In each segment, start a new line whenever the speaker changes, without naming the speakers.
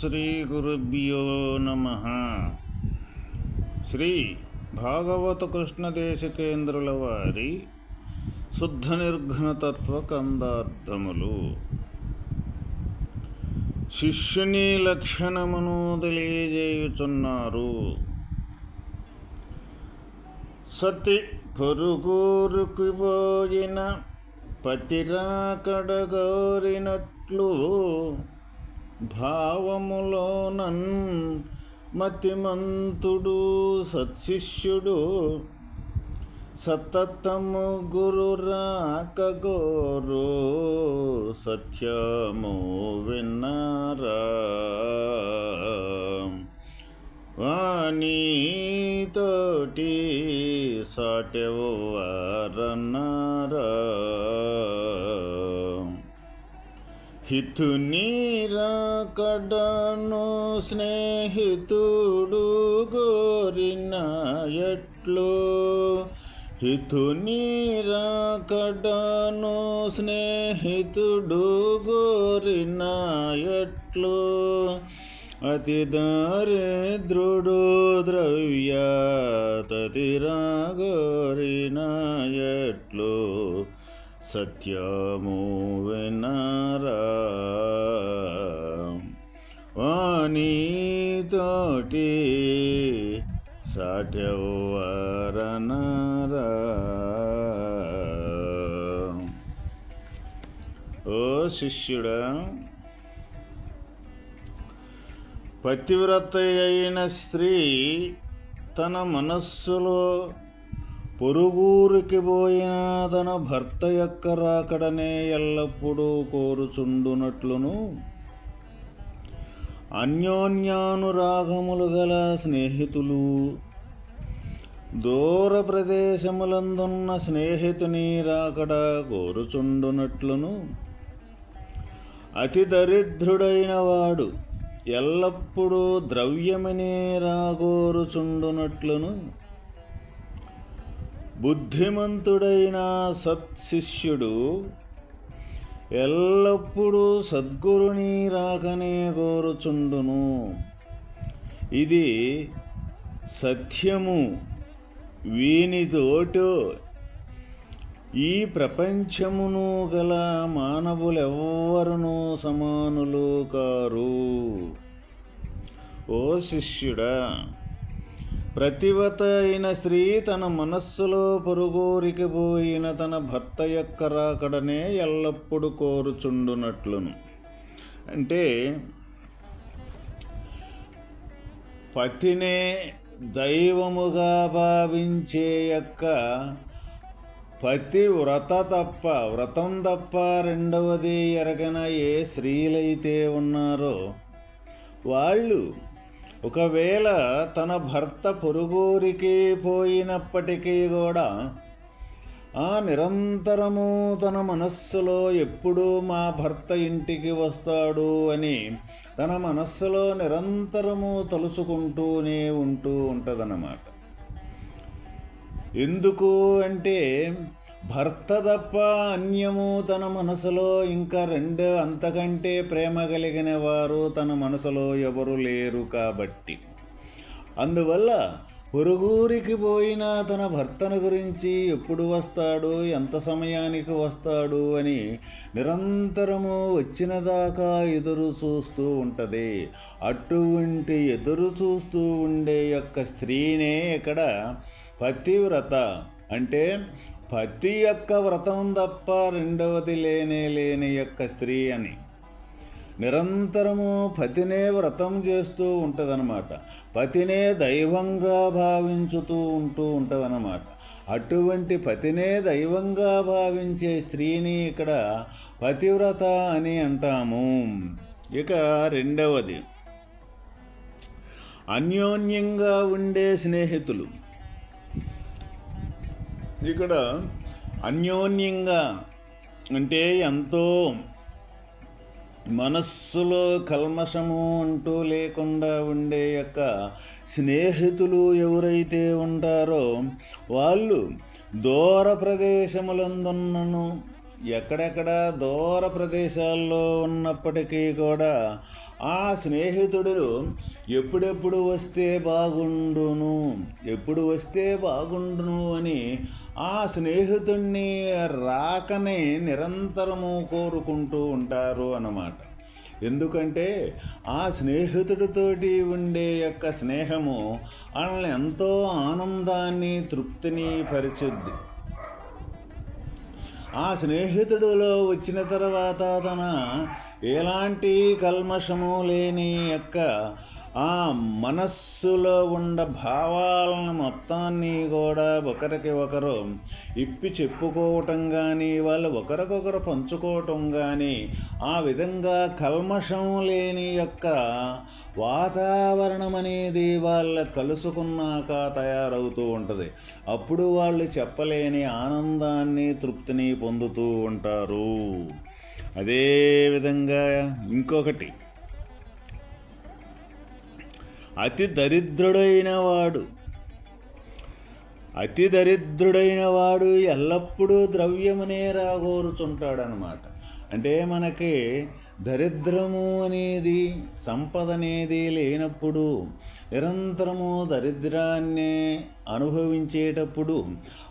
శ్రీ గురుభ్యో నమ. శ్రీ భాగవత కృష్ణ దేశికేంద్రుల వారి శుద్ధ నిర్ఘనతత్వ కందార్థములు. శిష్యుని లక్షణమును తెలియజేయుచున్నారు. సతి పొరుగురుకు పోయిన పతిరాకడగోరినట్లు భావములోనన్ మతిమంతుడు సత్శిష్యుడు సతతము గురు రాకగోరు సత్యము విన్నారా? వాణితోటి సాటెవారన్నారా హితుని రాకడను స్నేహితుడు గోరిన ఎట్లు హితుని రాకడను స్నేహితుడు గోరిన ఎట్లు అతి దారిద్రుడు ద్రవ్య గోరినాయట్లో. ఎట్లు సత్యము వినరా. వాణితోటి సాటెవ్వరనరా ఓ శిష్యుడా పతివ్రత అయిన స్త్రీ తన మనస్సులో పొరుగురికి పోయిన తన భర్త యొక్క రాకడనే ఎల్లప్పుడూ కోరుచుండునట్లును. అన్యోన్యానురాగములు గల స్నేహితులు దూర ప్రదేశములందున్న స్నేహితుని రాకడ కోరుచుండునట్లును. అతి దరిద్రుడైన వాడు ఎల్లప్పుడూ ద్రవ్యమనే రాగోరుచుండునట్లును. బుద్ధిమంతుడైన సత్శిష్యుడు ఎల్లప్పుడూ సద్గురుని రాకనే కోరుచుండును. ఇది సత్యము. వీనితోటో ఈ ప్రపంచమును గల మానవులెవ్వరునూ సమానులు కారు. ఓ శిష్యుడా ప్రతివత అయిన స్త్రీ తన మనస్సులో పొరుగోరికిపోయిన తన భర్త యొక్క రాకడనే ఎల్లప్పుడూ కోరుచుండునట్లును. అంటే పతినే దైవముగా భావించే యొక్క పతి వ్రత తప్ప వ్రతం తప్ప రెండవది ఎరగన ఏ స్త్రీలైతే ఉన్నారో వాళ్ళు ఒకవేళ తన భర్త పొరుగూరికి పోయినప్పటికీ కూడా ఆ నిరంతరము తన మనస్సులో ఎప్పుడు మా భర్త ఇంటికి వస్తాడు అని తన మనస్సులో నిరంతరము తలుచుకుంటూనే ఉంటూ ఉంటుందన్నమాట. ఎందుకు అంటే భర్త తప్ప అన్యము తన మనసులో ఇంకా రెండు అంతకంటే ప్రేమ కలిగిన వారు తన మనసులో ఎవరు లేరు కాబట్టి. అందువల్ల పొరుగురికి పోయిన తన భర్తను గురించి ఎప్పుడు వస్తాడు ఎంత సమయానికి వస్తాడు అని నిరంతరము వచ్చిన దాకా ఎదురు చూస్తూ ఉంటుంది. అటువంటి ఎదురు చూస్తూ ఉండే యొక్క స్త్రీనే ఇక్కడ పతివ్రత అంటే పతి యొక్క వ్రతం తప్ప రెండవది లేనే లేని యొక్క స్త్రీ అని నిరంతరము పతినే వ్రతం చేస్తూ ఉంటుందన్నమాట. పతినే దైవంగా భావించుతూ ఉంటూ ఉంటుందన్నమాట. అటువంటి పతినే దైవంగా భావించే స్త్రీని ఇక్కడ పతివ్రత అని అంటాము. ఇక రెండవది. అన్యోన్యంగా ఉండే స్నేహితులు. ఇక్కడ అన్యోన్యంగా అంటే ఎంతో మనస్సులో కల్మషము అంటూ లేకుండా ఉండే యొక్క స్నేహితులు ఎవరైతే ఉంటారో వాళ్ళు దూర ప్రదేశములందున్నను ఎక్కడెక్కడ దూర ప్రదేశాల్లో ఉన్నప్పటికీ కూడా ఆ స్నేహితుడు ఎప్పుడెప్పుడు వస్తే బాగుండును ఎప్పుడు వస్తే బాగుండును అని ఆ స్నేహితుణ్ణి రాకనే నిరంతరము కోరుకుంటూ ఉంటారు అన్నమాట. ఎందుకంటే ఆ స్నేహితుడితోటి ఉండే యొక్క స్నేహము వాళ్ళని ఎంతో ఆనందాన్ని తృప్తిని పరిచుద్ది. ఆ స్నేహితుడిలో వచ్చిన తర్వాత తన ఎలాంటి కల్మషము లేని యొక్క ఆ మనస్సులో ఉండ భావాలను మొత్తాన్ని కూడా ఒకరికి ఒకరు ఇప్పి చెప్పుకోవటం కానీ వాళ్ళు ఒకరికొకరు పంచుకోవటం కానీ ఆ విధంగా కల్మషం లేని యొక్క వాతావరణం అనేది వాళ్ళ కలుసుకున్నాక తయారవుతూ ఉంటుంది. అప్పుడు వాళ్ళు చెప్పలేని ఆనందాన్ని తృప్తిని పొందుతూ ఉంటారు. అదేవిధంగా ఇంకొకటి. అతి దరిద్రుడైన వాడు అతి దరిద్రుడైన వాడు ఎల్లప్పుడూ ద్రవ్యమునే రాగోరుచుంటాడనమాట. అంటే మనకి దరిద్రము అనేది సంపద అనేది లేనప్పుడు నిరంతరము దరిద్రాన్ని అనుభవించేటప్పుడు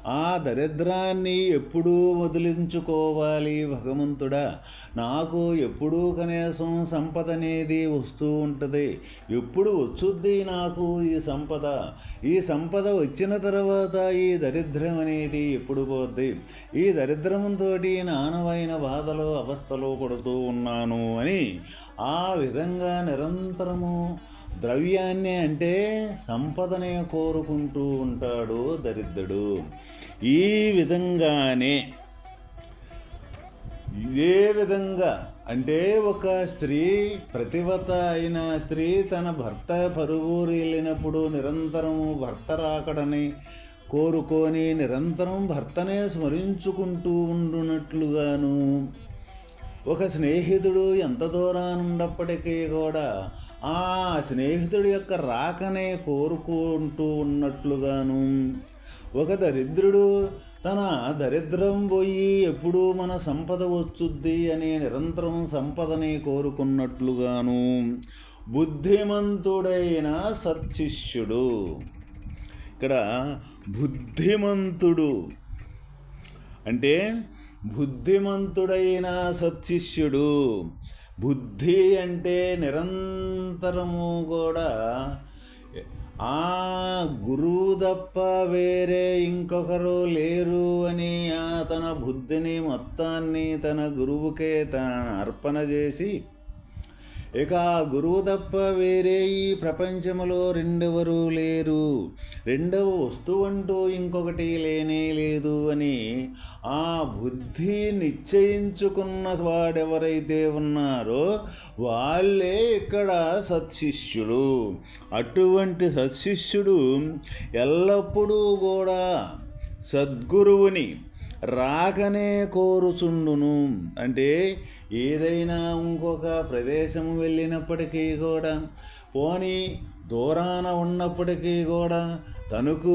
ఆ దరిద్రాన్ని ఎప్పుడూ వదిలించుకోవాలి భగవంతుడా. నాకు ఎప్పుడూ కనీసం సంపద అనేది వస్తూ ఉంటుంది. ఎప్పుడు వచ్చుద్ది నాకు ఈ సంపద? ఈ సంపద వచ్చిన తర్వాత ఈ దరిద్రం అనేది ఎప్పుడు పోద్ది? ఈ దరిద్రంతో నానవైన బాధలు అవస్థలు పడుతూ ఉన్నాను అని ఆ విధంగా నిరంతరము ద్రవ్యాన్ని అంటే సంపదనే కోరుకుంటూ ఉంటాడు దరిద్రుడు. ఈ విధంగానే ఇదే విధంగా అంటే ఒక స్త్రీ ప్రతివత అయిన స్త్రీ తన భర్త పరుగురు వెళ్ళినప్పుడు నిరంతరము భర్త రాకడని కోరుకొని నిరంతరం భర్తనే స్మరించుకుంటూ ఉండునట్లుగాను ఒక స్నేహితుడు ఎంత దూరానున్నప్పటికీ కూడా ఆ స్నేహితుడి యొక్క రాకనే కోరుకుంటూ ఉన్నట్లుగాను. ఒక దరిద్రుడు తన దరిద్రం పోయి ఎప్పుడూ మన సంపద వచ్చుద్ది అని నిరంతరం సంపదని కోరుకున్నట్లుగాను. బుద్ధిమంతుడైన సత్శిష్యుడు ఇక్కడ బుద్ధిమంతుడు అంటే బుద్ధిమంతుడైన సత్శిష్యుడు బుద్ధి అంటే నిరంతరము కూడా ఆ గురువు తప్ప వేరే ఇంకొకరు లేరు అని తన బుద్ధిని మొత్తాన్ని తన గురువుకే తన అర్పణ చేసి ఇక గురువు తప్ప వేరే ఈ ప్రపంచంలో రెండవరు లేరు. రెండవ వస్తువు అంటూ ఇంకొకటి లేనే లేదు అని ఆ బుద్ధి నిశ్చయించుకున్న వాడెవరైతే ఉన్నారో వాళ్ళే ఇక్కడ సత్శిష్యుడు అటువంటి సత్శిష్యుడు ఎల్లప్పుడూ కూడా సద్గురువుని రాకనే కోరుచుండును. అంటే ఏదైనా ఇంకొక ప్రదేశం వెళ్ళినప్పటికీ కూడా పోనీ దూరాన ఉన్నప్పటికీ కూడా తనకు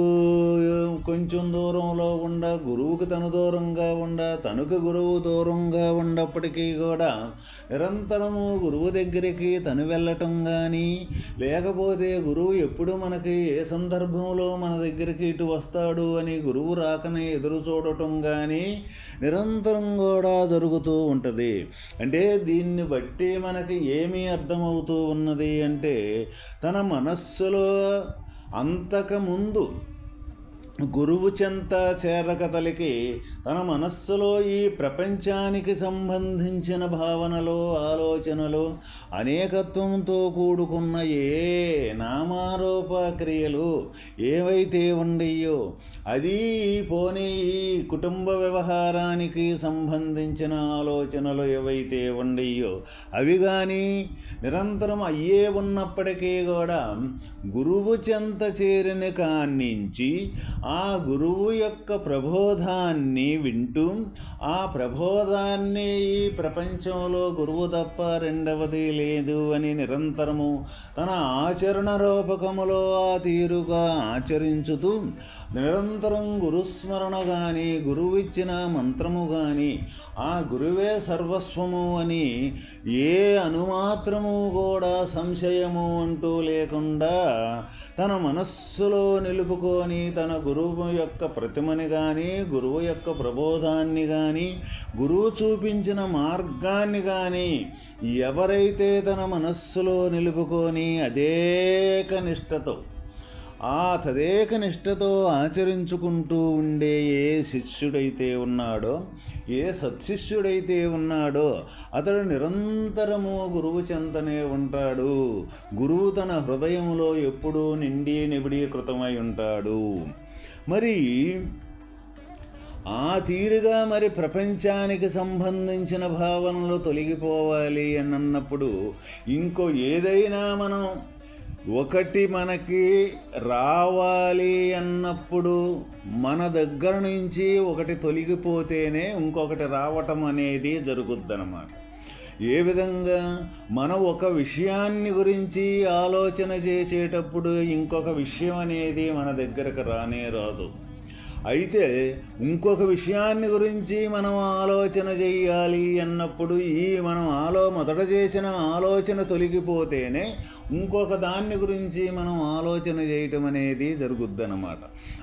కొంచెం దూరంలో ఉండ గురువుకు తను దూరంగా ఉండ తనకు గురువు దూరంగా ఉన్నప్పటికీ కూడా నిరంతరము గురువు దగ్గరికి తను వెళ్ళటం కానీ లేకపోతే గురువు ఎప్పుడు మనకి ఏ సందర్భంలో మన దగ్గరికి ఇటు వస్తాడు అని గురువు రాకనే ఎదురు చూడటం కానీ నిరంతరం కూడా జరుగుతూ ఉంటుంది. అంటే దీన్ని బట్టి మనకి ఏమీ అర్థమవుతూ ఉన్నది అంటే తన మనస్సులో అంతకముందు గురువు చెంత చేరకతలికి తన మనస్సులో ఈ ప్రపంచానికి సంబంధించిన భావనలు ఆలోచనలు అనేకత్వంతో కూడుకున్న ఏ నామారోప క్రియలు ఏవైతే ఉండయో అది పోనీ ఈ కుటుంబ వ్యవహారానికి సంబంధించిన ఆలోచనలు ఏవైతే ఉండయో అవి కానీ నిరంతరం అయ్యే ఉన్నప్పటికీ కూడా గురువు చెంత చేరిన కానించి ఆ గురువు యొక్క ప్రబోధాన్ని వింటూ ఆ ప్రబోధాన్ని ఈ ప్రపంచంలో గురువు తప్ప రెండవది లేదు అని నిరంతరము తన ఆచరణ రూపకములో ఆ తీరుగా ఆచరించుతూ నిరంతరం గురుస్మరణ కానీ గురువిచ్చిన మంత్రము కానీ ఆ గురువే సర్వస్వము అని ఏ అనుమాత్రము కూడా సంశయము అంటూ లేకుండా తన మనస్సులో నిలుపుకొని తన గురు గురువు యొక్క ప్రతిమని కానీ గురువు యొక్క ప్రబోధాన్ని కానీ గురువు చూపించిన మార్గాన్ని కానీ ఎవరైతే తన మనస్సులో నిలుపుకొని అదేక నిష్టతో ఆ తదేక నిష్టతో ఆచరించుకుంటూ ఉండే ఏ శిష్యుడైతే ఉన్నాడో ఏ సత్శిష్యుడైతే ఉన్నాడో అతడు నిరంతరము గురువు చెంతనే ఉంటాడు. గురువు తన హృదయంలో ఎప్పుడూ నిండి నిబిడీకృతమై ఉంటాడు. మరి ఆ తీరుగా మరి ప్రపంచానికి సంబంధించిన భావనలు తొలగిపోవాలి అని అన్నప్పుడు ఇంకో ఏదైనా మనం ఒకటి మనకి రావాలి అన్నప్పుడు మన దగ్గర నుంచి ఒకటి తొలగిపోతేనే ఇంకొకటి రావటం అనేది జరుగుద్దన్నమాట. ఏ విధంగా మనం ఒక విషయాన్ని గురించి ఆలోచన చేసేటప్పుడు ఇంకొక విషయం అనేది మన దగ్గరకు రానే రాదు. అయితే ఇంకొక విషయాన్ని గురించి మనం ఆలోచన చేయాలి అన్నప్పుడు ఈ మనం ఆలో మొదట చేసిన ఆలోచన తొలగిపోతేనే ఇంకొక దాన్ని గురించి మనం ఆలోచన చేయటం అనేది జరుగుద్దన్నమాట.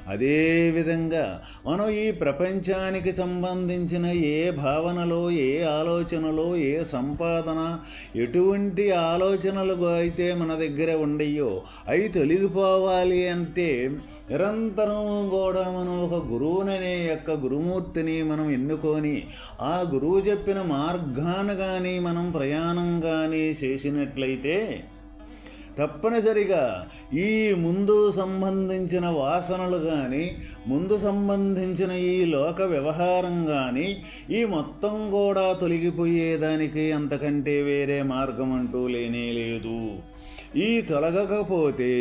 అదేవిధంగా మనం ఈ ప్రపంచానికి సంబంధించిన ఏ భావనలో ఏ ఆలోచనలో ఏ సంపాదన ఎటువంటి ఆలోచనలు అయితే మన దగ్గర ఉండయో అవి తొలగిపోవాలి అంటే నిరంతరం కూడా మనం ఒక గురువుననే యొక్క గురుమూర్తిని మనం ఎన్నుకొని ఆ గురువు చెప్పిన మార్గాన్ని కానీ మనం ప్రయాణం కానీ చేసినట్లయితే తప్పనిసరిగా ఈ ముందు సంబంధించిన వాసనలు కానీ ముందు సంబంధించిన ఈ లోక వ్యవహారం కానీ ఈ మొత్తం కూడా తొలగిపోయేదానికి అంతకంటే వేరే మార్గం అంటూ లేనే లేదు. ఈ తొలగకపోతే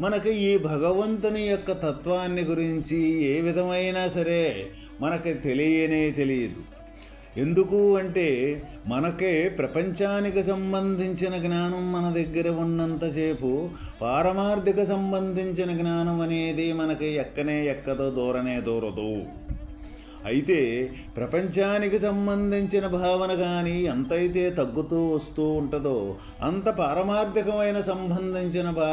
మనకి ఈ భగవంతుని యొక్క తత్వాన్ని గురించి ఏ విధమైనా సరే మనకి తెలియనే తెలియదు. ఎందుకు అంటే మనకే ప్రపంచానికి సంబంధించిన జ్ఞానం మన దగ్గర ఉన్నంతసేపు పారమార్థిక సంబంధించిన జ్ఞానం అనేది మనకి ఎక్కనే ఎక్కదో దూరనే దూరదు. అయితే ప్రపంచానికి సంబంధించిన భావన కానీ ఎంతైతే తగ్గుతూ వస్తూ ఉంటుందో అంత పారమార్థికమైన సంబంధించిన బా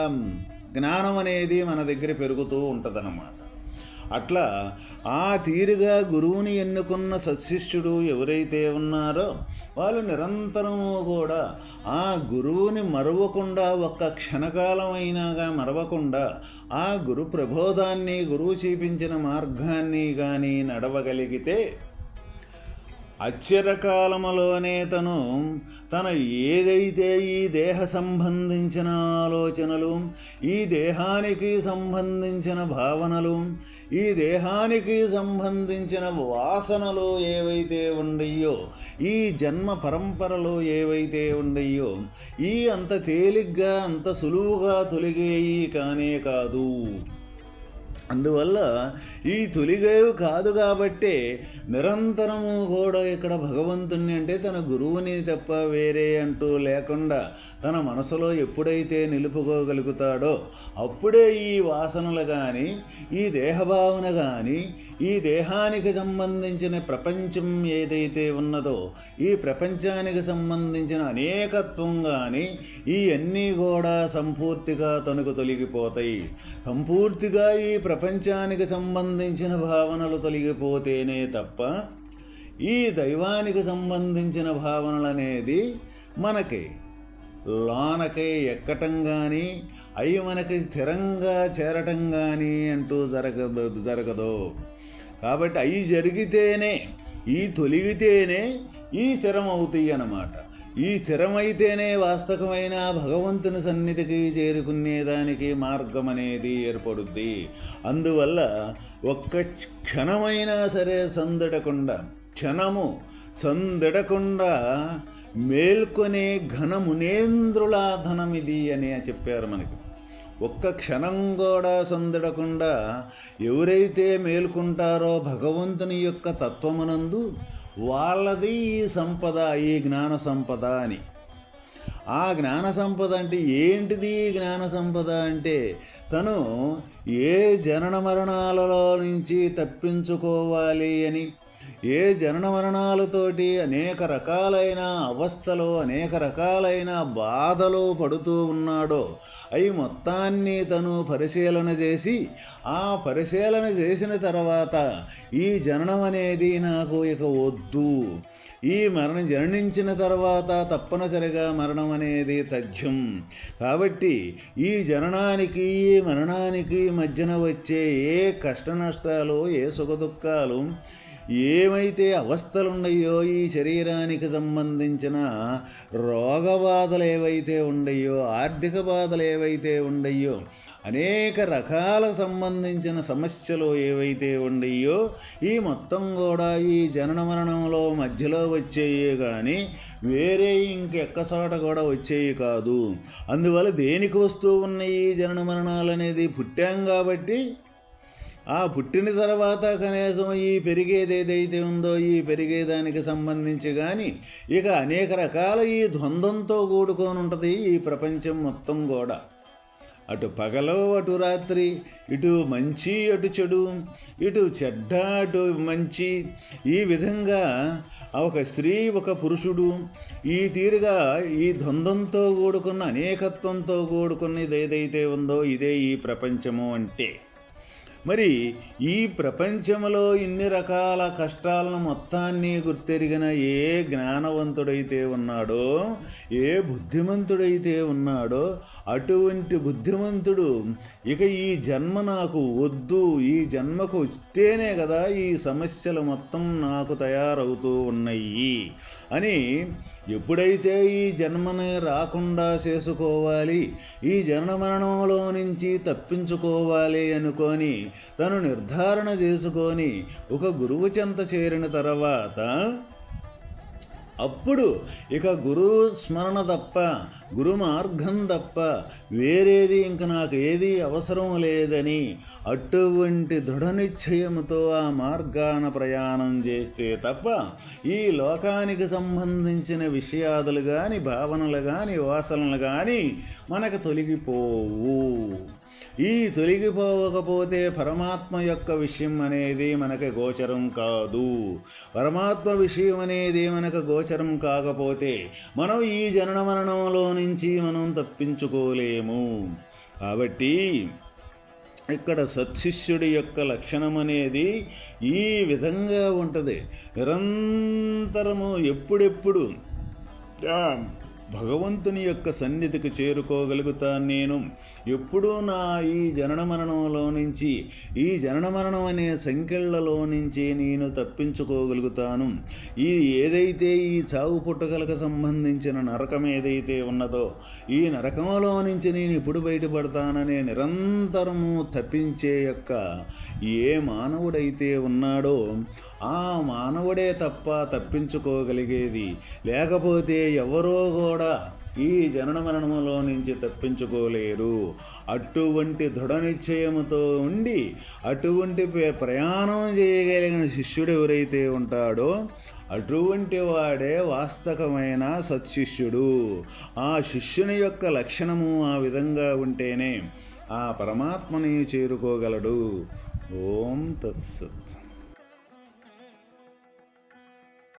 జ్ఞానం అనేది మన దగ్గర పెరుగుతూ ఉంటుందన్నమాట. అట్లా ఆ తీరుగా గురువుని ఎన్నుకున్న సశిష్యుడు ఎవరైతే ఉన్నారో వాళ్ళు నిరంతరము కూడా ఆ గురువుని మరవకుండా ఒక్క క్షణకాలమైనాగా మరవకుండా ఆ గురు ప్రబోధాన్ని గురువు చూపించిన మార్గాన్ని కానీ నడవగలిగితే అచ్చరకాలములోనే తను తన ఏదైతే ఈ దేహ సంబంధించిన ఆలోచనలు ఈ దేహానికి సంబంధించిన భావనలు ఈ దేహానికి సంబంధించిన వాసనలు ఏవైతే ఉండయో ఈ జన్మ పరంపరలు ఏవైతే ఉండయో ఈ అంత తేలిగ్గా అంత సులువుగా తొలిగేయి కానే కాదు. అందువల్ల ఈ తొలిగేవి కాదు కాబట్టే నిరంతరము కూడా ఇక్కడ భగవంతుణ్ణి అంటే తన గురువుని తప్ప వేరే అంటూ లేకుండా తన మనసులో ఎప్పుడైతే నిలుపుకోగలుగుతాడో అప్పుడే ఈ వాసనలు కానీ ఈ దేహభావన కానీ ఈ దేహానికి సంబంధించిన ప్రపంచం ఏదైతే ఉన్నదో ఈ ప్రపంచానికి సంబంధించిన అనేకత్వం కానీ ఈ అన్నీ కూడా సంపూర్తిగా తనకు తొలగిపోతాయి. సంపూర్తిగా ఈ ప్రపంచానికి సంబంధించిన భావనలు తొలగిపోతేనే తప్ప ఈ దైవానికి సంబంధించిన భావనలు అనేది మనకి లోనకై ఎక్కటం కానీ అవి మనకి స్థిరంగా చేరటం కానీ అంటూ జరగదు జరగదు. కాబట్టి అవి జరిగితేనే ఈ తొలిగితేనే ఈ స్థిరం అవుతాయి అన్నమాట. ఈ స్థిరమైతేనే వాస్తవమైన భగవంతుని సన్నిధికి చేరుకునేదానికి మార్గం అనేది ఏర్పడుద్ది. అందువల్ల ఒక్క క్షణమైనా సరే సందడకుండా క్షణము సందడకుండా మేల్కొనే ఘనమునేంద్రుల ధనం ఇది అని చెప్పారు మనకి. ఒక్క క్షణం కూడా సందడకుండా ఎవరైతే మేల్కుంటారో భగవంతుని యొక్క తత్వమునందు వాళ్ళది ఈ సంపద ఈ జ్ఞాన సంపద అని. ఆ జ్ఞాన సంపద అంటే ఏంటిది? జ్ఞాన సంపద అంటే తను ఏ జనన మరణాలలో నుంచి తప్పించుకోవాలి అని ఏ జనన మరణాలతోటి అనేక రకాలైన అవస్థలు అనేక రకాలైన బాధలు పడుతూ ఉన్నాడో అవి మొత్తాన్ని తను పరిశీలన చేసి ఆ పరిశీలన చేసిన తర్వాత ఈ జననం అనేది నాకు ఇక వద్దు. ఈ మరణం జననించిన తర్వాత తప్పనిసరిగా మరణం అనేది తథ్యం. కాబట్టి ఈ జననానికి ఈ మరణానికి మధ్యన వచ్చే ఏ కష్ట నష్టాలు ఏ సుఖదుఖాలు ఏమైతే అవస్థలున్నాయో ఈ శరీరానికి సంబంధించిన రోగ బాధలు ఏవైతే ఉండయో ఆర్థిక బాధలు ఏవైతే ఉండయో అనేక రకాల సంబంధించిన సమస్యలు ఏవైతే ఉండయో ఈ మొత్తం కూడా ఈ జనన మరణంలో మధ్యలో వచ్చేయే కానీ వేరే ఇంకెక్కసోట కూడా వచ్చేవి కాదు. అందువల్ల దేనికి వస్తూ ఉన్న ఈ జనన మరణాలు అనేది పుట్టాం కాబట్టి ఆ పుట్టిన తర్వాత కనీసం ఈ పెరిగేది ఏదైతే ఉందో ఈ పెరిగేదానికి సంబంధించి కానీ ఇక అనేక రకాల ఈ ద్వంద్వంతో కూడుకొని ఉంటుంది ఈ ప్రపంచం మొత్తం కూడా. అటు పగలు అటు రాత్రి ఇటు మంచి అటు చెడు ఇటు చెడ్డ అటు మంచి. ఈ విధంగా ఒక స్త్రీ ఒక పురుషుడు ఈ తీరుగా ఈ ద్వంద్వంతో కూడుకున్న అనేకత్వంతో కూడుకున్నది ఏదైతే ఉందో ఇదే ఈ ప్రపంచము అంటే. మరి ఈ ప్రపంచంలో ఇన్ని రకాల కష్టాలను మొత్తాన్ని గుర్తెరిగిన ఏ జ్ఞానవంతుడైతే ఉన్నాడో ఏ బుద్ధిమంతుడైతే ఉన్నాడో అటువంటి బుద్ధిమంతుడు ఇక ఈ జన్మ నాకు వద్దు ఈ జన్మకు వస్తేనే కదా ఈ సమస్యలు మొత్తం నాకు తయారవుతూ ఉన్నాయి అని ఎప్పుడైతే ఈ జన్మనే రాకుండా చేసుకోవాలి ఈ జన్మ మరణంలో నుంచి తప్పించుకోవాలి అనుకొని తను నిర్ధారణ చేసుకొని ఒక గురువు చెంత చేరిన తర్వాత అప్పుడు ఇక గురు స్మరణ తప్ప గురు మార్గం తప్ప వేరేది ఇంక నాకు ఏది అవసరం లేదని అటువంటి దృఢ నిశ్చయముతో ఆ మార్గాన ప్రయాణం చేస్తే తప్ప ఈ లోకానికి సంబంధించిన విషయాదులు కానీ భావనలు కానీ వాసనలు కానీ మనకు తొలగిపోవు. ఈ తొలగిపోకపోతే పరమాత్మ యొక్క విషయం అనేది మనకు గోచరం కాదు. పరమాత్మ విషయం అనేది మనకు గోచరం కాకపోతే మనం ఈ జనన మరణంలో నుంచి మనం తప్పించుకోలేము. కాబట్టి ఇక్కడ సత్శిష్యుడి యొక్క లక్షణం అనేది ఈ విధంగా ఉంటుంది. నిరంతరము ఎప్పుడెప్పుడు భగవంతుని యొక్క సన్నిధికి చేరుకోగలుగుతాను నేను. ఎప్పుడూ నా ఈ జనన మరణంలో నుంచి ఈ జనన మరణం అనే సంఖ్యలలో నుంచి నేను తప్పించుకోగలుగుతాను. ఈ ఏదైతే ఈ చావు పుట్టుకలకు సంబంధించిన నరకం ఏదైతే ఉన్నదో ఈ నరకంలో నుంచి నేను ఎప్పుడు బయటపడతాననే నిరంతరము తప్పించే యొక్క ఏ మానవుడైతే ఉన్నాడో ఆ మానవుడే తప్ప తప్పించుకోగలిగేది లేకపోతే ఎవరో కూడా ఈ జనన మరణములో నుంచి తప్పించుకోలేరు. అటువంటి దృఢ నిశ్చయముతో ఉండి అటువంటి ప్రయాణం చేయగలిగిన శిష్యుడు ఎవరైతే ఉంటాడో అటువంటి వాడే వాస్తవమైన సత్శిష్యుడు. ఆ శిష్యుని యొక్క లక్షణము ఆ విధంగా ఉంటేనే ఆ పరమాత్మని చేరుకోగలడు. ఓం తత్సత్.